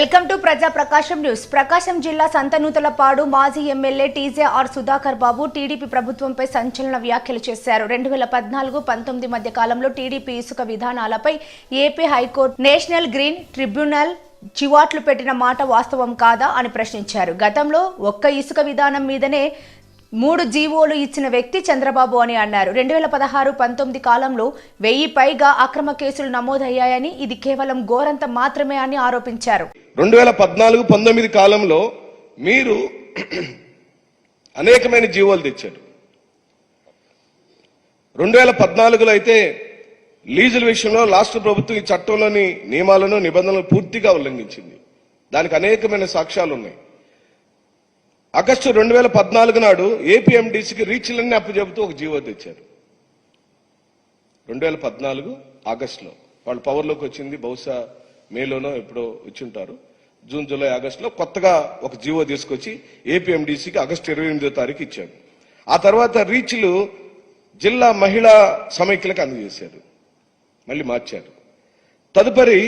Welcome to ప్రజా ప్రకాశం news. ప్రకాశం జిల్లా సంతనూతలపాడు మాజీ MLA TJ R Sudhakar Babu TDP ప్రభుత్వంపై సంచలన వ్యాఖ్యలు చేశారు. రెండు వేల పద్నాలుగు పంతొమ్మిది మధ్య కాలంలో టీడీపీ ఇసుక విధానాలపై AP high court national green tribunal చివాట్లు పెట్టిన మాట వాస్తవం కాదా అని ప్రశ్నించారు. గతంలో ఒక్క ఇసుక విధానం మీదనే మూడు జీవోలు ఇచ్చిన వ్యక్తి చంద్రబాబు అని అన్నారు. రెండు వేల పదహారు పంతొమ్మిది కాలంలో వెయ్యి పైగా అక్రమ కేసులు నమోదయ్యాయని ఇది కేవలం ఘోరంత మాత్రమే అని ఆరోపించారు. రెండు వేల పద్నాలుగు పంతొమ్మిది కాలంలో మీరు అనేకమైన జీవోలు తెచ్చారు. రెండు వేల పద్నాలుగులో అయితే లీజుల విషయంలో రాష్ట్ర ప్రభుత్వం ఈ చట్టంలోని నియమాలను నిబంధనలను పూర్తిగా ఉల్లంఘించింది. దానికి అనేకమైన సాక్ష్యాలు ఉన్నాయి. ఆగస్టు రెండు వేల పద్నాలుగు నాడు ఏపీఎండిసికి రీచ్లన్నీ అప్పచెబుతూ ఒక జీవో తెచ్చారు. రెండు వేల పద్నాలుగు ఆగస్టులో వాళ్ళు పవర్లోకి వచ్చింది. బహుశా మేలోనో ఎప్పుడో వచ్చి ఉంటారు జూన్ జూలై ఆగస్టులో కొత్తగా ఒక జీవో తీసుకొచ్చి ఏపీఎండిసికి ఆగస్టు ఇరవై ఎనిమిదో తారీఖు ఇచ్చారు. ఆ తర్వాత రీచ్లు జిల్లా మహిళా సమైక్యలకు అందజేశారు. మళ్ళీ మార్చారు. తదుపరి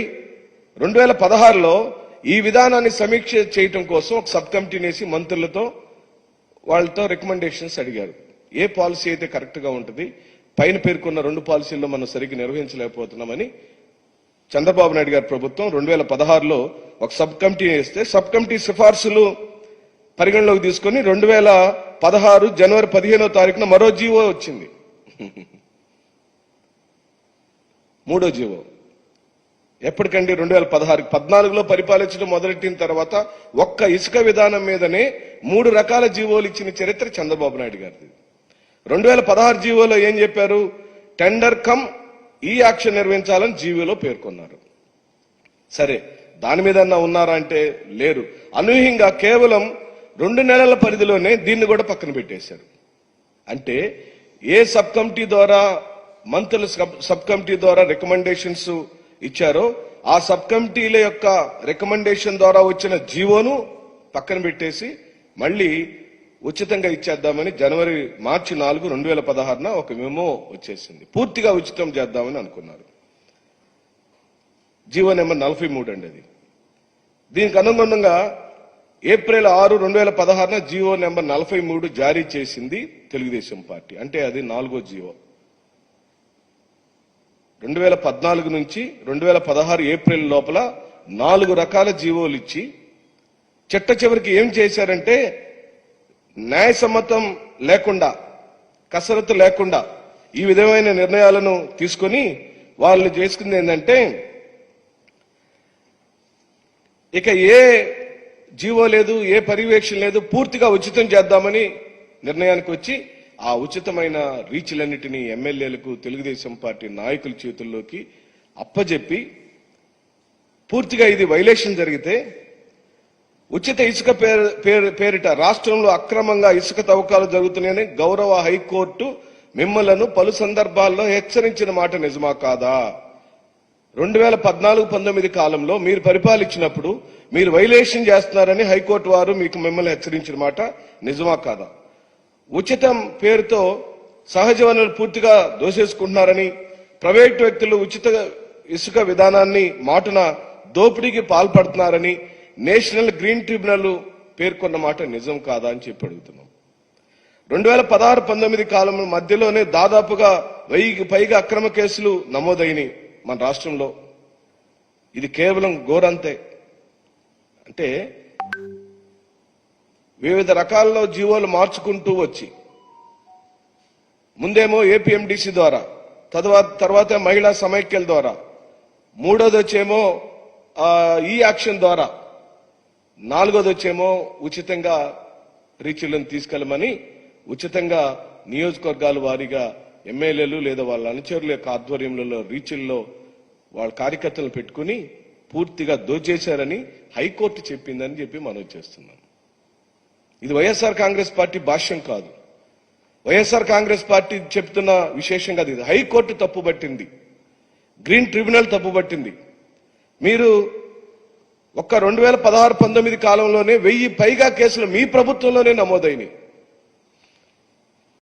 రెండు వేల పదహారులో ఈ విధానాన్ని సమీక్ష చేయటం కోసం ఒక సబ్ కమిటీని వేసి మంత్రులతో వాళ్ళతో రికమెండేషన్స్ అడిగారు. ఏ పాలసీ అయితే కరెక్ట్గా ఉంటుంది పైన పేర్కొన్న రెండు పాలసీల్లో మనం సరిగ్గా నిర్వహించలేకపోతున్నామని చంద్రబాబు నాయుడు గారి ప్రభుత్వం రెండు వేల పదహారులో ఒక సబ్ కమిటీ వేస్తే సబ్ కమిటీ సిఫార్సులు పరిగణలోకి తీసుకొని రెండు వేల పదహారు జనవరి పదిహేనో తారీఖున మరో జీవో వచ్చింది. మూడో జీవో. ఎప్పటికండి రెండు వేల పదహారు పద్నాలుగులో పరిపాలించడం మొదలెట్టిన తర్వాత ఒక్క ఇసుక విధానం మీదనే మూడు రకాల జీవోలు ఇచ్చిన చరిత్ర చంద్రబాబు నాయుడు గారిది. రెండు వేల పదహారు జీవోలో ఏం చెప్పారు? టెండర్ కమ్ ఈ యాక్షన్ నిర్వహించాలని జీవోలో పేర్కొన్నారు. సరే దాని మీద ఉన్నారా అంటే లేరు. అనూహ్యంగా కేవలం రెండు నెలల పరిధిలోనే దీన్ని కూడా పక్కన పెట్టేశారు. అంటే ఏ సబ్ కమిటీ ద్వారా మంత్రుల సబ్- సబ్ కమిటీ ద్వారా రికమెండేషన్స్ ఇచ్చారో ఆ సబ్ కమిటీల యొక్క రికమెండేషన్ ద్వారా వచ్చిన జీవోను పక్కన పెట్టేసి మళ్ళీ ఉచితంగా ఇచ్చేద్దామని జనవరి మార్చి నాలుగు రెండు వేల పదహారున ఒక మెమో వచ్చేసింది. పూర్తిగా ఉచితం చేద్దామని అనుకున్నారు. జీవో నెంబర్ నలభై మూడు అండి అది. దీనికి అనుగుణంగా ఏప్రిల్ ఆరు రెండు వేల పదహారున జీవో నెంబర్ నలభై మూడు జారీ చేసింది తెలుగుదేశం పార్టీ. అంటే అది నాలుగో జీవో రెండు వేల పద్నాలుగు నుంచి రెండు వేల పదహారు ఏప్రిల్ లోపల నాలుగు రకాల జీవోలు ఇచ్చి చెట్ట చివరికి ఏం చేశారంటే న్యాయసమ్మతం లేకుండా కసరత్తు లేకుండా ఈ విధమైన నిర్ణయాలను తీసుకొని వాళ్ళు చేసుకుంది ఏంటంటే ఇక ఏ జీవో లేదు ఏ పర్యవేక్షణ లేదు పూర్తిగా ఉచితం చేద్దామని నిర్ణయానికి వచ్చి ఆ ఉచితమైన రీచ్లన్నిటినీ ఎమ్మెల్యేలకు తెలుగుదేశం పార్టీ నాయకుల చేతుల్లోకి అప్పజెప్పి పూర్తిగా ఇది వైలేషన్ జరిగితే ఉచిత ఇసుక పేరు పేరు- పేరిట రాష్ట్రంలో అక్రమంగా ఇసుక తవ్వకాలు జరుగుతున్నాయని గౌరవ హైకోర్టు మిమ్మలను పలు సందర్భాల్లో హెచ్చరించిన మాట నిజమా కాదా? రెండు వేల పద్నాలుగు పంతొమ్మిది కాలంలో మీరు పరిపాలించినప్పుడు మీరు వైలేషన్ చేస్తున్నారని హైకోర్టు వారు మీకు మిమ్మల్ని హెచ్చరించిన మాట నిజమా కాదా? ఉచితం పేరుతో సహజ వనరులు పూర్తిగా దోసేసుకుంటున్నారని ప్రైవేట్ వ్యక్తులు ఉచిత ఇసుక విధానాన్ని మాటున దోపిడీకి పాల్పడుతున్నారని నేషనల్ గ్రీన్ ట్రిబ్యునల్ పేర్కొన్న మాట నిజం కాదా అని చెప్పి అడుగుతున్నాం. రెండు వేల పదహారు పంతొమ్మిది కాలం మధ్యలోనే దాదాపుగా వెయ్యికి పైగా అక్రమ కేసులు నమోదైనవి మన రాష్ట్రంలో. ఇది కేవలం ఘోరంతే అంటే వివిధ రకాల్లో జీవోలు మార్చుకుంటూ వచ్చి ముందేమో ఏపీఎండిసి ద్వారా తర్వాత తర్వాత మహిళా సమైక్యల ద్వారా మూడోది వచ్చేమో ఈ యాక్షన్ ద్వారా నాలుగోది వచ్చేమో ఉచితంగా రీచ్లను తీసుకెళ్ళమని ఉచితంగా నియోజకవర్గాల వారీగా ఎమ్మెల్యేలు లేదా వాళ్ళ అనుచరుల యొక్క ఆధ్వర్యంలో రీచ్ల్లో వాళ్ళ కార్యకర్తలను పెట్టుకుని పూర్తిగా దోచేశారని హైకోర్టు చెప్పిందని చెప్పి మనం చేస్తున్నాం. ఇది వైఎస్ఆర్ కాంగ్రెస్ పార్టీ భాష్యం కాదు. వైఎస్ఆర్ కాంగ్రెస్ పార్టీ చెప్తున్న విశేషం కాదు ఇది. హైకోర్టు తప్పుబట్టింది. గ్రీన్ ట్రిబ్యునల్ తప్పుబట్టింది. మీరు ఒక్క రెండు వేల పదహారు పంతొమ్మిది కాలంలోనే వెయ్యి పైగా కేసులు మీ ప్రభుత్వంలోనే నమోదైనాయి.